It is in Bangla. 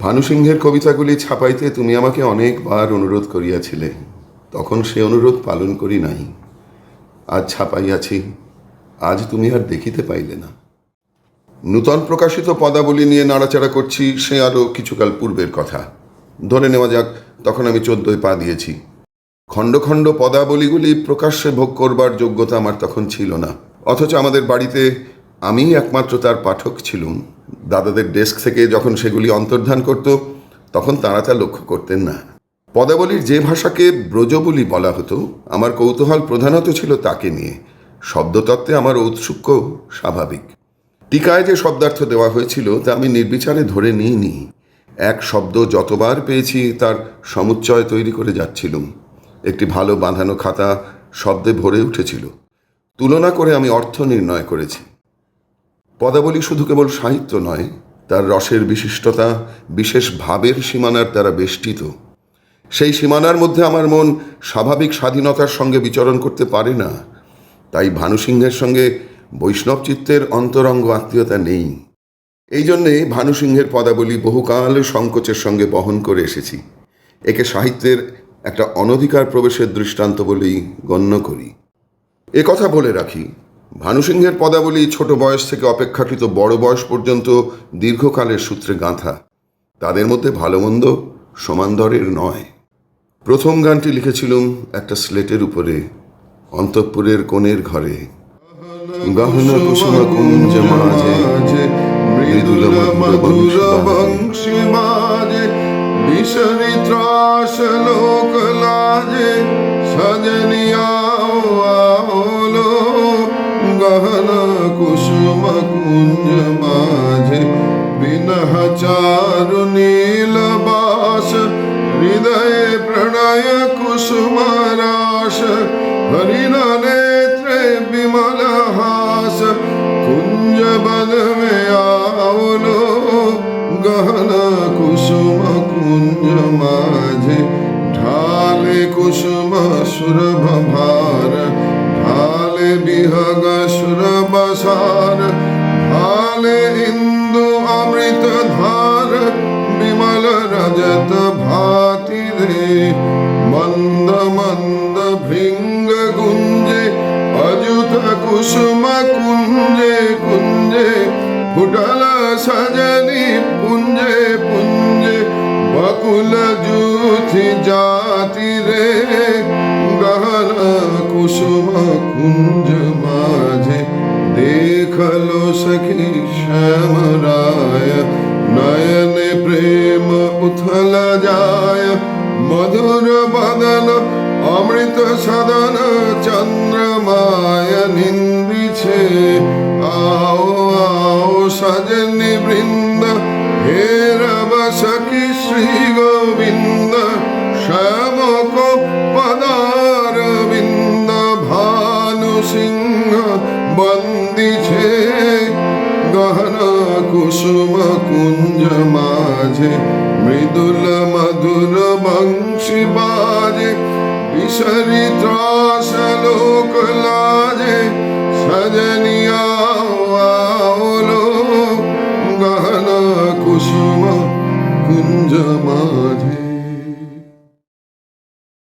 ভানুসিংহের কবিতাগুলি ছাপাইতে তুমি আমাকে অনেকবার অনুরোধ করিয়াছিলে। তখন সে অনুরোধ পালন করি নাই। আজ ছাপাইয়াছি, আজ তুমি আর দেখিতে পাইলে না। নূতন প্রকাশিত পদাবলী নিয়ে নাড়াচাড়া করছি, সে আরও কিছুকাল পূর্বের কথা। ধরে নেওয়া যাক, তখন আমি চোদ্দই পা দিয়েছি। খণ্ড খণ্ড পদাবলীগুলি প্রকাশ্যে ভোগ করবার যোগ্যতা আমার তখন ছিল না। অথচ আমাদের বাড়িতে আমি একমাত্র তার পাঠক ছিলুম। দাদাদের ডেস্ক থেকে যখন সেগুলি অন্তর্ধান করত, তখন তারা তা লক্ষ্য করতেন না। পদাবলীর যে ভাষাকে ব্রজবলি বলা হতো, আমার কৌতূহল প্রধানত ছিল তাকে নিয়ে। শব্দতত্ত্বে আমার ঔৎসুক্য স্বাভাবিক। টিকায় যে শব্দার্থ দেওয়া হয়েছিল, তা আমি নির্বিচারে ধরে নিইনি। এক শব্দ যতবার পেয়েছি, তার সমুচ্চয় তৈরি করে যাচ্ছিলুম। একটি ভালো বাঁধানো খাতা শব্দে ভরে উঠেছিল। তুলনা করে আমি অর্থ নির্ণয় করেছি। পদাবলী শুধু কেবল সাহিত্য নয়, তার রসের বিশিষ্টতা বিশেষ ভাবের সীমানার দ্বারা বেষ্টিত। সেই সীমানার মধ্যে আমার মন স্বাভাবিক স্বাধীনতার সঙ্গে বিচরণ করতে পারে না, তাই ভানুসিংহের সঙ্গে বৈষ্ণব চিত্তের অন্তরঙ্গ আত্মীয়তা নেই। এই জন্যে ভানুসিংহের পদাবলী বহুকাল সংকোচের সঙ্গে বহন করে এসেছি। একে সাহিত্যের একটা অনধিকার প্রবেশের দৃষ্টান্ত বলেই গণ্য করি। কথা বলে রাখি ভানুসিংহের পদাবলী ছোট বয়স থেকে অপেক্ষাকৃত বড় বয়স পর্যন্ত দীর্ঘকালের সূত্রে গাঁথা। তাদের মধ্যে ভালো মন্দ সমান্তরের নয়। প্রথম গানটি লিখেছিলুম একটা স্লেটের উপরে, অন্তঃপুরের কোণের ঘরে। গহনা কুসুম কুঞ্জ মাঝে, মৃদুল বংশী মাঝে বিশরি কুসুম কুঞ্জ মাঝে বিনহ চারু নীলবাস, হৃদয়ে প্রণয় কুসুম রাস হরিণ নেত্রে বিমল হাস কুঞ্জ বন মে আওলো গহন কুসুম কুঞ্জ মাঝে ঢালে কুসুম সুরভ ভার ঢালে বিহগ रजत भाति रे। मंद मंद भृंग गुंजे अजुत कुसुम कुंजे कुंजे फुटल सजनी पुंजे पुंजे, बकुल पुञ्जे जाति रे। गहन कुसुम कुंज माझे, देख लो सखी श्याम राय नय উথল যায়, মধুর বদন অমৃত সদন, চন্দ্রমায় নিন্দিছে আও আও, সজনি বৃন্দ, হে রব সখী শ্রী গোবিন্দ, শ্যামক পদার বিন্দ, ভানু সিংহ বন্দিছে। গহন কুসুম কুঞ্জ মাঝে মৃদুল মধুর বংশী বাজে বিসরিত্রাস লোক লাজে সজনিয়া